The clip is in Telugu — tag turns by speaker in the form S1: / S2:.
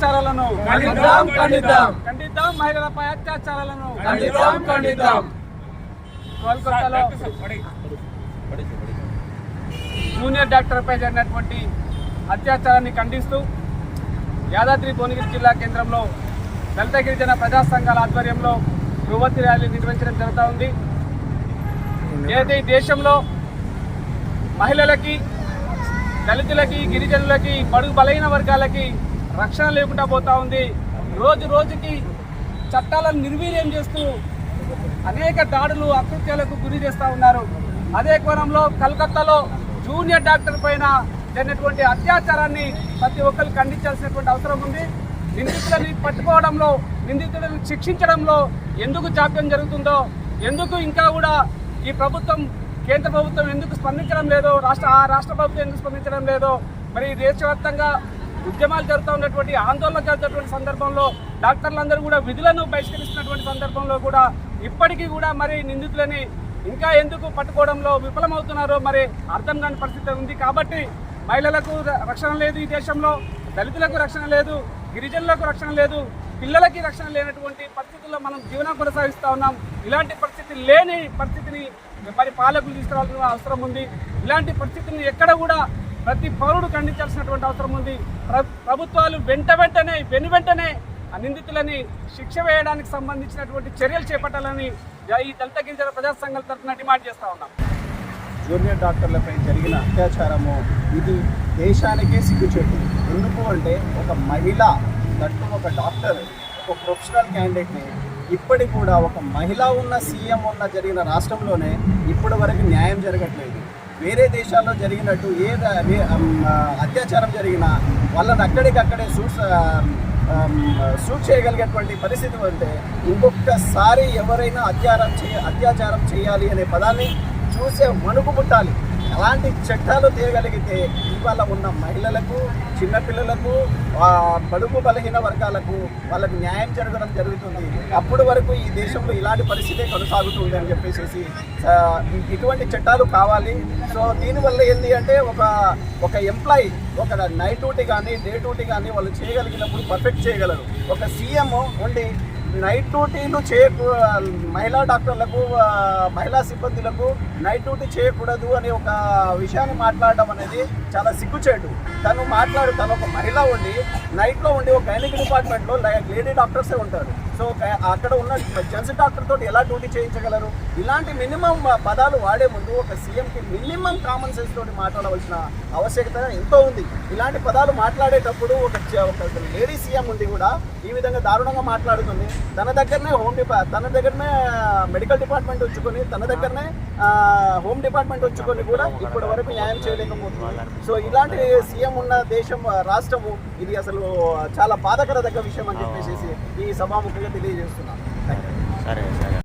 S1: అత్యాచారాలను
S2: ఖండిద్దాం, ఖండిద్దాం.
S1: ఖండిద్దాం. మహిళలపై అత్యాచారాలను
S2: ఖండిద్దాం ఖండిద్దాం.
S1: కోల్కతాలో జూనియర్ డాక్టర్పై జరిగినటువంటి అత్యాచారాన్ని ఖండిస్తూ యాదాద్రి భువనగిరి జిల్లా కేంద్రంలో దళిత గిరిజన ప్రజా సంఘాల ఆధ్వర్యంలో యువతి ర్యాలీ నిర్వహించడం జరుగుతూ ఉంది. ఏదైతే ఈ దేశంలో మహిళలకి దళితులకి గిరిజనులకి బడుగు బలహీన వర్గాలకి రక్షణ లేకుండా పోతా ఉంది. రోజు రోజుకి చట్టాలను నిర్వీర్యం చేస్తూ అనేక దాడులు అకృత్యాలకు గురి చేస్తూ ఉన్నారు. అదే కోణంలో కలకత్తాలో జూనియర్ డాక్టర్ పైన జరిగినటువంటి అత్యాచారాన్ని ప్రతి ఒక్కరు ఖండించాల్సినటువంటి అవసరం ఉంది. నిందితులని పట్టుకోవడంలో నిందితులను శిక్షించడంలో ఎందుకు జాప్యం జరుగుతుందో ఎందుకు ఇంకా కూడా ఈ ప్రభుత్వం కేంద్ర ప్రభుత్వం ఎందుకు స్పందించడం లేదో రాష్ట్ర ఆ రాష్ట్ర ప్రభుత్వం ఎందుకు స్పందించడం లేదో మరి దేశవ్యాప్తంగా ఉద్యమాలు జరుగుతూ ఉన్నటువంటి ఆందోళన జరుగుతున్నటువంటి సందర్భంలో డాక్టర్లందరూ కూడా విధులను బహిష్కరిస్తున్నటువంటి సందర్భంలో కూడా ఇప్పటికీ కూడా మరి నిందితులని ఇంకా ఎందుకు పట్టుకోవడంలో విఫలమవుతున్నారో మరి అర్థం కాని పరిస్థితి ఉంది. కాబట్టి మహిళలకు రక్షణ లేదు ఈ దేశంలో దళితులకు రక్షణ లేదు గిరిజనులకు రక్షణ లేదు పిల్లలకి రక్షణ లేనటువంటి పరిస్థితుల్లో మనం జీవనం కొనసాగిస్తూ ఉన్నాం. ఇలాంటి పరిస్థితి లేని పరిస్థితిని మరి పాలకులు తీసుకురావాల్సిన అవసరం ఉంది. ఇలాంటి పరిస్థితిని ఎక్కడ కూడా ప్రతి పౌరుడు ఖండించాల్సినటువంటి అవసరం ఉంది. ప్ర- ప్రభుత్వాలు వెంట వెంటనే వెను వెంటనే అనిందితులని నిందితులని శిక్ష వేయడానికి సంబంధించినటువంటి చర్యలు చేపట్టాలని ఈ దళిత గిరిజన ప్రజా సంఘాల తరఫున డిమాండ్ చేస్తా ఉన్నాం.
S3: జూనియర్ డాక్టర్లపై జరిగిన అత్యాచారము ఇది దేశానికే సిగ్గుచేటు. ఎందుకు అంటే ఒక మహిళ దట్టు ఒక డాక్టర్ ఒక ప్రొఫెషనల్ క్యాండిడేట్ని ఇప్పటి కూడా ఒక మహిళ ఉన్న సీఎం ఉన్న జరిగిన రాష్ట్రంలోనే ఇప్పటి వరకు న్యాయం జరగట్లేదు. వేరే దేశాల్లో జరిగినట్టు ఏ అత్యాచారం జరిగినా వాళ్ళని అక్కడికక్కడే సూట్ సూట్ చేయగలిగేటువంటి పరిస్థితి ఉంటే ఇంకొకసారి ఎవరైనా అత్యాచారం చే అత్యాచారం చేయాలి అనే పదాన్ని చూసే మనుగు పుట్టాలి అలాంటి చట్టాలు తీయగలిగితే ఇవాళ ఉన్న మహిళలకు చిన్నపిల్లలకు ఆ, బడుగు బలహీన వర్గాలకు వాళ్ళకు న్యాయం జరగడం జరుగుతుంది. అప్పటి వరకు ఈ దేశంలో ఇలాంటి పరిస్థితే కొనసాగుతుంది అని చెప్పేసి ఇటువంటి చట్టాలు కావాలి. సో దీనివల్ల ఏంటి అంటే ఒక ఒక ఎంప్లాయీ ఒక నైట్ డ్యూటీ కానీ డే డ్యూటీ కానీ వాళ్ళు చేయగలిగినప్పుడు పర్ఫెక్ట్ చేయగలరు. ఒక సీఎం ఉండి నైట్ డ్యూటీలు చేయకూ మహిళా డాక్టర్లకు మహిళా సిబ్బందులకు నైట్ డ్యూటీ చేయకూడదు అనే ఒక విషయాన్ని మాట్లాడడం అనేది చాలా సిగ్గుచేటు. తను మాట్లాడు తను ఒక మహిళ ఉండి నైట్లో ఉండి ఒక గైనిక్ డిపార్ట్మెంట్లో లేడీ డాక్టర్సే ఉంటారు. సో అక్కడ ఉన్న జెంట్స్ డాక్టర్ తోటి ఎలా డ్యూటీ చేయించగలరు? ఇలాంటి మినిమం పదాలు వాడే ముందు ఒక సీఎంకి మినిమం తోటి మాట్లాడవలసిన ఆవశ్యకత ఎంతో ఉంది. ఇలాంటి పదాలు మాట్లాడేటప్పుడు ఒక లేడీ సీఎం ఉండి కూడా ఈ విధంగా దారుణంగా మాట్లాడుతుంది తన దగ్గరనే హోమ్ డిపా తన దగ్గరనే మెడికల్ డిపార్ట్మెంట్ ఉంచుకొని తన దగ్గరనే హోమ్ డిపార్ట్మెంట్ ఉంచుకొని కూడా ఇప్పటి వరకు న్యాయం చేయలేకపోతున్నారు సో ఇలాంటి సీఎం ఉన్న దేశం రాష్ట్రము ఇది అసలు చాలా బాధకర దగ్గర విషయం అని చెప్పేసి ఈ సభాముఖంగా తెలియజేస్తున్నాను.
S4: సరే సరే.